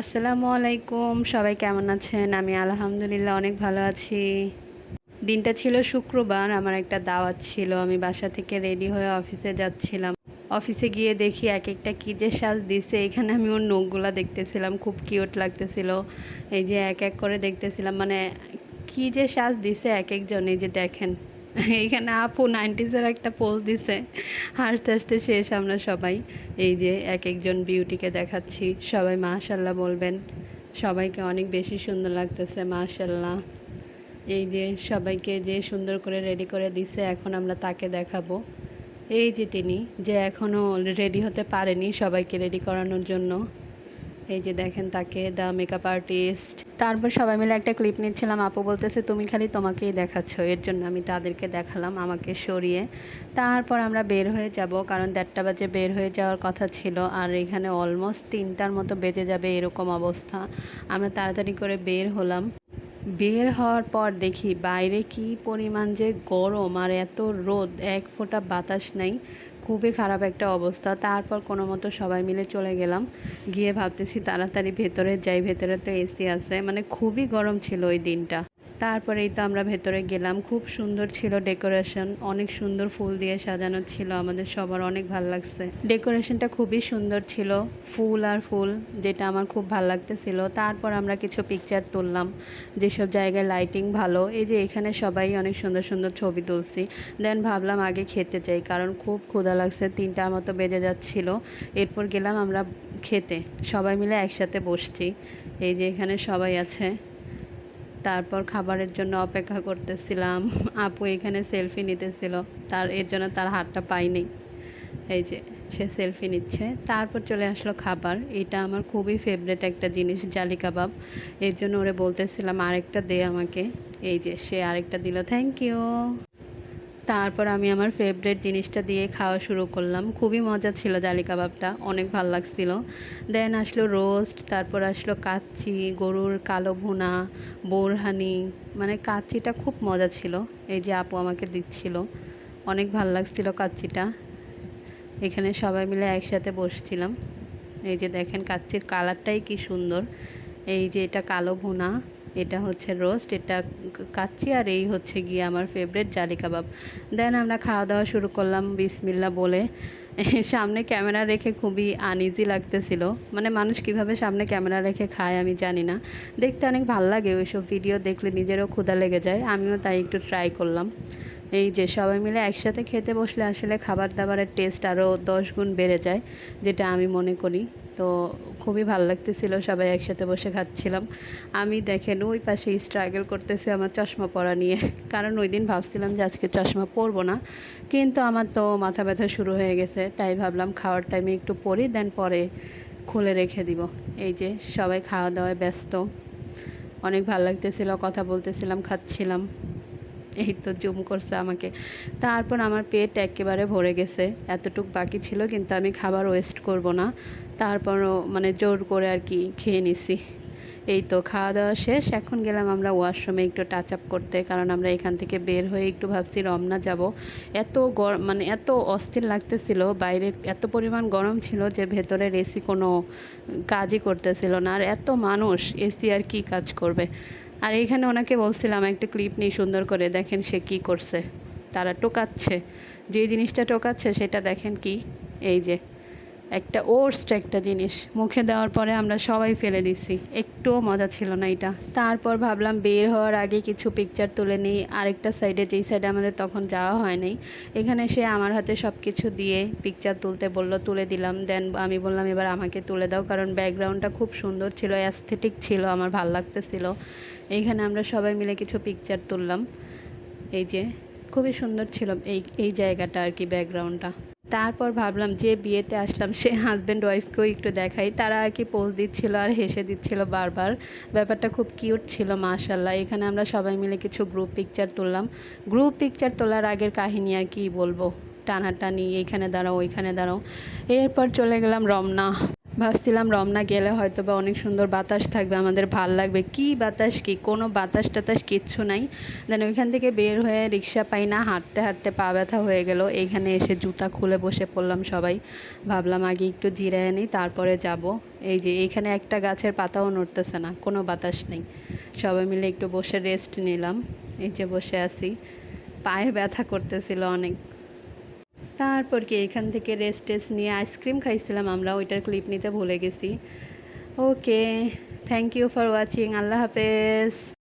আসসালামু আলাইকুম, সবাই কেমন আছেন? আমি আলহামদুলিল্লাহ অনেক ভালো আছি। দিনটা ছিল শুক্রবার, আমার একটা দাওয়াত ছিল। আমি বাসা থেকে রেডি হয়ে অফিসে যাচ্ছিলাম। অফিসে গিয়ে দেখি এক একটা কী যে সাজ দিছে। এখানে আমি ওর নখগুলা দেখতেছিলাম, খুব কিউট লাগতেছিল। এই যে এক এক করে দেখতেছিলাম মানে কী যে সাজ দিছে এক একজন এই যে দেখেন। এইখানে আপু নাইনটিসের একটা পোজ দিছে। হাসতে হাসতে শেষ আমরা সবাই। এই যে এক একজন বিউটিকে দেখাচ্ছি। সবাই মাশাল্লাহ বলবেন। সবাইকে অনেক বেশি সুন্দর লাগতেছে মাশাল্লাহ এই যে সবাইকে যে সুন্দর করে রেডি করে দিছে, এখন আমরা তাকে দেখাবো। এই যে তিনি, যে এখনও রেডি হতে পারেনি সবাইকে রেডি করানোর জন্য। এই যে দেখেন তাকে দ্য মেকআপ আর্টিস্ট তারপর সবাই মিলে একটা ক্লিপ নিচ্ছিলাম, আপু বলতেছে, তুমি খালি তোমাকেই দেখাচ্ছ, এর জন্য আমি তাদেরকে দেখালাম, আমাকে সরিয়ে। তারপর আমরা বের হয়ে যাব, কারণ দেড়টা বাজে বের হয়ে যাওয়ার কথা ছিল, আর এখানে অলমোস্ট তিনটার মতো বেজে যাবে এরকম অবস্থা। আমরা তাড়াতাড়ি করে বের হলাম। বের হওয়ার পর দেখি বাইরে কি পরিমাণ যে গরম, আর এত রোদ, এক ফোঁটা বাতাস নাই। খুবই খারাপ একটা অবস্থা। তারপর কোনো মতো সবাই মিলে চলে গেলাম। গিয়ে ভাবতেছি তাড়াতাড়ি ভেতরে যাই, ভেতরে তো এসি আছে। মানে খুবই গরম ছিল ওই দিনটা। তারপরেই তো আমরা ভেতরে গেলাম। খুব সুন্দর ছিল ডেকোরেশন। অনেক সুন্দর ফুল দিয়ে সাজানো ছিল। আমাদের সবার অনেক ভালো লাগছে। ডেকোরেশনটা খুবই সুন্দর ছিল। ফুল আর ফুল, যেটা আমার খুব ভালো লাগতেছিল। তারপর আমরা কিছু পিকচার তুললাম। যেসব জায়গায় লাইটিং ভালো, এই যে এখানে সবাই অনেক সুন্দর সুন্দর ছবি তুলছি। দেন ভাবলাম আগে খেতে চাই কারণ খুব ক্ষুধা লাগছে। তিনটার মতো বেজে যাচ্ছিল। এরপর গেলাম আমরা খেতে। সবাই মিলে একসাথে বসছি। এই যে এখানে সবাই আছে। তারপর খাবারের জন্য অপেক্ষা করতেছিলাম। আপু এখানে সেলফি নিতেছিল। তার, এর জন্য তার হাতটা পাইনি। এই যে, সে সেলফি নিচ্ছে। তারপর চলে আসলো খাবার। এটা আমার খুবই ফেভারেট একটা জিনিস, জালি কাবাব। এর জন্য ওরে বলতেছিলাম, আরেকটা দে আমাকে। এই যে, সে আরেকটা দিল থ্যাংক ইউ তারপর আমি আমার ফেভারেট জিনিসটা দিয়ে খাওয়া শুরু করলাম। খুবই মজা ছিল জালি কাবাবটা অনেক ভালো লাগছিল। দেন আসলো রোস্ট তারপর আসলো কাচ্চি, গরুর কালো ভুনা, বোরহানি মানে কাচ্চিটা খুব মজা ছিল। এই যে আপু আমাকে দিচ্ছিল, অনেক ভালো লাগছিল কাচ্চিটা। এখানে সবাই মিলে একসাথে বসছিলাম। এই যে দেখেন কাচ্চির কালারটাই কি সুন্দর। এই যে এটা কালো ভুনা এটা হচ্ছে রোস্ট, এটা কাচ্চি আর এই হচ্ছে গিয়ে আমার ফেভারেট জালি কাবাব। দেন আমরা খাওয়া দাওয়া শুরু করলাম বিসমিল্লা বলে। সামনে ক্যামেরা রেখে খুবই আনইজি লাগতেছিল। মানে মানুষ কীভাবে সামনে ক্যামেরা রেখে খায় আমি জানি না। দেখতে অনেক ভালো লাগে, ওইসব ভিডিও দেখলে নিজেরও ক্ষুধা লেগে যায়। আমিও তাই একটু ট্রাই করলাম। এই যে সবাই মিলে একসাথে খেতে বসলে আসলে খাবার দাবারের টেস্ট আরও দশ গুণ বেড়ে যায়, যেটা আমি মনে করি। তো খুবই ভালো লাগতেছিল, সবাই একসাথে বসে খাচ্ছিলাম। আমি দেখেন ওই পাশে স্ট্রাগল করতেছি আমার চশমা পরা নিয়ে। কারণ ওই দিন ভাবছিলাম যে আজকে চশমা পরবো না। কিন্তু আমার তো মাথা ব্যথা শুরু হয়ে গেছে, তাই ভাবলাম খাওয়ার টাইমে একটু পরি দেন পরে খুলে রেখে দিব। এই যে সবাই খাওয়া দাওয়ায় ব্যস্ত। অনেক ভালো লাগতেছিল, কথা বলতেছিলাম, খাচ্ছিলাম। এই তো জুম করছে আমাকে। তারপর আমার পেট একেবারে ভরে গেছে, এতটুক বাকি ছিল, কিন্তু আমি খাবার ওয়েস্ট করব না। তারপরও মানে জোর করে আর কি খেয়ে নিছি। এই তো খাওয়া দাওয়া শেষ, এখন গেলাম আমরা ওয়াশরুমে একটু টাচ আপ করতে, কারণ আমরা এখান থেকে বের হয়ে একটু ভাবছি রমনা যাব। এত গরম মানে এত অস্থির লাগতেছিল, বাইরে এত পরিমাণ গরম ছিল যে ভেতরের এসি কোনো কাজই করতেছিল না। আর এত মানুষ এসি আর কি কাজ করবে? আর এইখানে ওনাকে বলছিলাম, একটা ক্লিপ নিয়ে সুন্দর করে দেখেন সে কি করছে। তারা টোকাচ্ছে। যে জিনিসটা টোকাচ্ছে সেটা দেখেন কি? এই যে। একটা ওর্স্ট একটা জিনিস। মুখে দেওয়ার পরে আমরা সবাই ফেলে দিছি। একটুও মজা ছিল না এটা। তারপর ভাবলাম বের হওয়ার আগে কিছু পিকচার তুলে নিই। আরেকটা সাইডে যেই সাইডে আমাদের তখন যাওয়া হয় নাই, এখানে সে আমার হাতে সব কিছু দিয়ে পিকচার তুলতে বলল, তুলে দিলাম। দেন আমি বললাম, এবার আমাকে তুলে দাও। কারণ ব্যাকগ্রাউন্ডটা খুব সুন্দর ছিল অ্যাস্থেটিক ছিল, আমার ভালো লাগতেছিল। এইখানে আমরা সবাই মিলে কিছু পিকচার তুললাম। এই যে, খুবই সুন্দর ছিল এই এই জায়গাটা আর কি ব্যাকগ্রাউন্ডটা তারপর ভাবলাম যে বিয়েতে আসলাম, সে হাজব্যান্ড ওয়াইফকেও একটু দেখাই। তারা আর কি পোজ দিচ্ছিল আর হেসে দিচ্ছিল বারবার। ব্যাপারটা খুব কিউট ছিল মাশাল্লাহ এখানে আমরা সবাই মিলে কিছু গ্রুপ পিকচার তুললাম। গ্রুপ পিকচার তোলার আগের কাহিনী আর কি বলব? টানাটানি এইখানে দাঁড়াও, ওইখানে দাঁড়াও। এরপর চলে গেলাম রমনা। ভাবছিলাম রমনা গেলে হয়তো বা অনেক সুন্দর বাতাস থাকবে, আমাদের ভালো লাগবে। কি বাতাস কি? কোনো বাতাস টাতাস কিচ্ছু নাই। দেন ওইখান থেকে বের হয়ে রিক্সা পাই না, হাঁটতে হাঁটতে পা ব্যথা হয়ে গেল। এইখানে এসে জুতা খুলে বসে পড়লাম সবাই। ভাবলাম আগে একটু জিরায় নিই, তারপরে যাব। এই যে এইখানে একটা গাছের পাতাও নড়তেছে না, কোনো বাতাস নেই। সবাই মিলে একটু বসে রেস্ট নিলাম। এই যে বসে আছি। পায়ে ব্যথা করতেছিল অনেক। তারপর কি এখান থেকে রেস্ট টেস্ট নিয়ে আইসক্রিম খাইছিলাম, আমরা ওইটার ক্লিপ নিতে ভুলে গেছি। Okay thank you for watching আল্লাহ হাফেজ।